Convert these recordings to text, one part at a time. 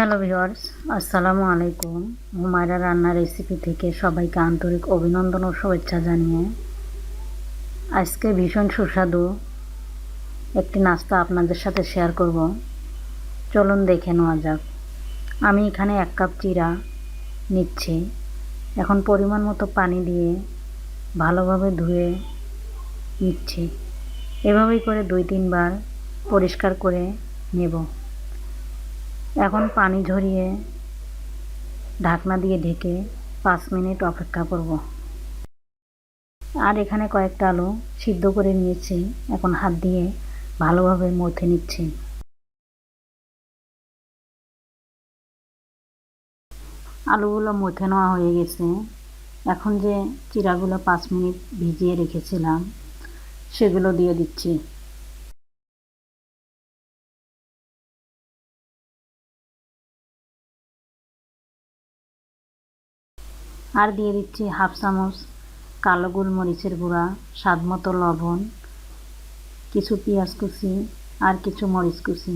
Hello viewers আসসালামু আলাইকুম হুমায়রা রান্নার রেসিপি থেকে সবাইকে আন্তরিক অভিনন্দন ও শুভেচ্ছা জানিয়ে আজকে ভীষণ সুস্বাদু একটি নাস্তা আপনাদের সাথে শেয়ার করব। চলুন দেখে নেওয়া যাক। আমি এখানে এক কাপ চিরা নিচ্ছি। এখন পরিমাণ মতো পানি দিয়ে ভালোভাবে ধুয়ে নিচ্ছি। এভাবেই করে দুই তিনবার পরিষ্কার করে নেব। এখন পানি ঝরিয়ে ঢাকনা দিয়ে ঢেকে পাঁচ মিনিট অপেক্ষা করব। আর এখানে কয়েকটা আলু সিদ্ধ করে নিয়েছি। এখন হাত দিয়ে ভালোভাবে মথে নিচ্ছি। আলুগুলো মথে নেওয়া হয়ে গেছে। এখন যে চিরাগুলো পাঁচ মিনিট ভিজিয়ে রেখেছিলাম, সেগুলো দিয়ে দিচ্ছি। আর দিয়ে দিচ্ছি হাফ চামচ কালো গোলমরিচের গুঁড়া, স্বাদ মতো লবণ, কিছু পেঁয়াজ কুচি আর কিছু মরিচ কুচি।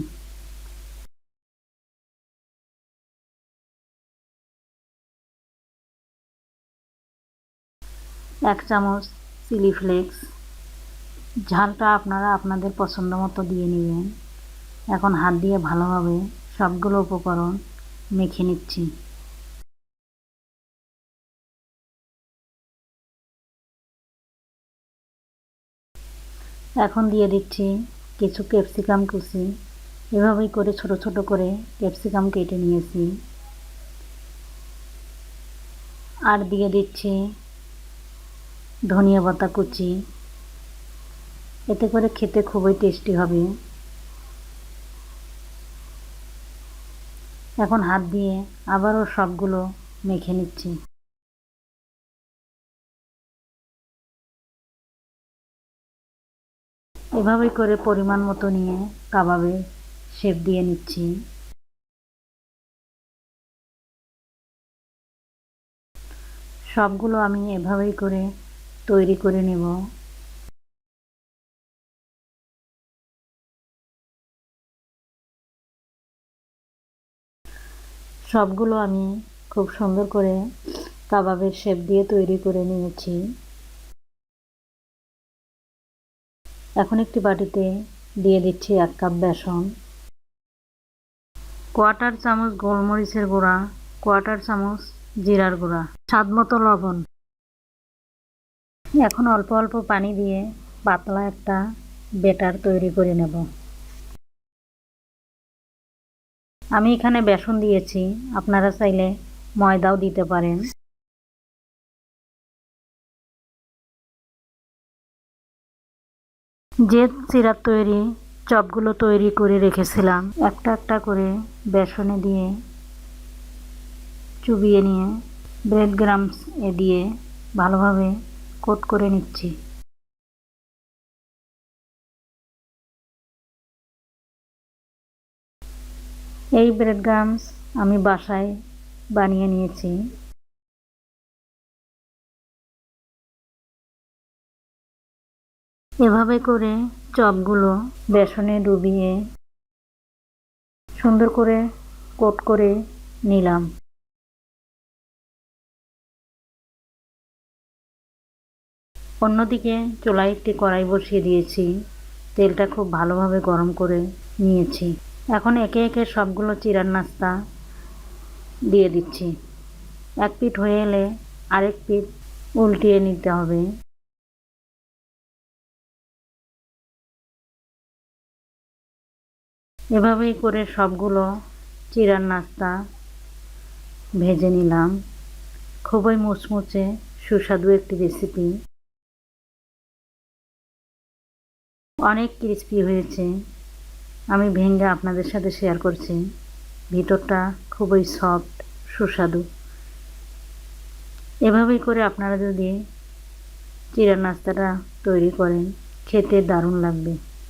এক চামচ চিলি ফ্লেক্স। ঝালটা আপনারা আপনাদের পছন্দ মতো দিয়ে নেবেন। এখন হাত দিয়ে ভালোভাবে সবগুলো উপকরণ মেখে নিচ্ছি। এখন দিয়ে দিচ্ছি কিছু ক্যাপসিকাম কুচি। এভাবেই করে ছোট ছোট করে ক্যাপসিকাম কেটে নিয়েছি। আর দিয়ে দিচ্ছি ধনিয়া পাতা কুচি। এতে করে খেতে খুবই টেস্টি হবে। এখন হাত দিয়ে আবারও সবগুলো মেখে নিচ্ছি। এভাবেই করে পরিমাণ মতো নিয়ে কাবাবে শেপ দিয়ে নিচ্ছি। সবগুলো আমি এভাবেই করে তৈরি করে নেব। সবগুলো আমি খুব সুন্দর করে কাবাবের শেপ দিয়ে তৈরি করে নিয়েছি। এখন একটি বাটিতে দিয়ে দিচ্ছি এক কাপ বেসন। কোয়াটার চামচ গোলমরিচের গুঁড়া কোয়াটার চামচ জিরার গুঁড়া, স্বাদ মতো লবণ। এখন অল্প অল্প পানি দিয়ে পাতলা একটা বেটার তৈরি করে নেব। আমি এখানে বেসন দিয়েছি, আপনারা চাইলে ময়দাও দিতে পারেন। যে চিরার তৈরি, চপগুলো তৈরি করে রেখেছিলাম। একটা একটা করে বেসনে দিয়ে চুবিয়ে নিয়ে ব্রেড গ্রামস এ দিয়ে ভালোভাবে কোট করে নিচ্ছি। এই ব্রেড গ্রামস আমি বাসায় বানিয়ে নিয়েছি। এভাবে করে চপগুলো বেসনে ডুবিয়ে সুন্দর করে কোট করে নিলাম। অন্যদিকে চুলায় একটি কড়াই বসিয়ে দিয়েছি। তেলটা খুব ভালোভাবে গরম করে নিয়েছি। এখন একে একে সবগুলো চিরার নাস্তা দিয়ে দিচ্ছি। এক পিঠ হয়ে এলে আরেক পিঠ উল্টিয়ে নিতে হবে। এভাবেই করে সবগুলো চিরার নাস্তা ভেজে নিলাম। খুবই মুচমুচে সুস্বাদু একটি রেসিপি অনেক ক্রিস্পি হয়েছে। আমি ভেঙ্গে আপনাদের সাথে শেয়ার করছি। ভিতরটা খুবই সফট সুস্বাদু। এভাবেই করে আপনারা যদি চিরা নাস্তাটা তৈরি করেন, খেতে দারুণ লাগবে।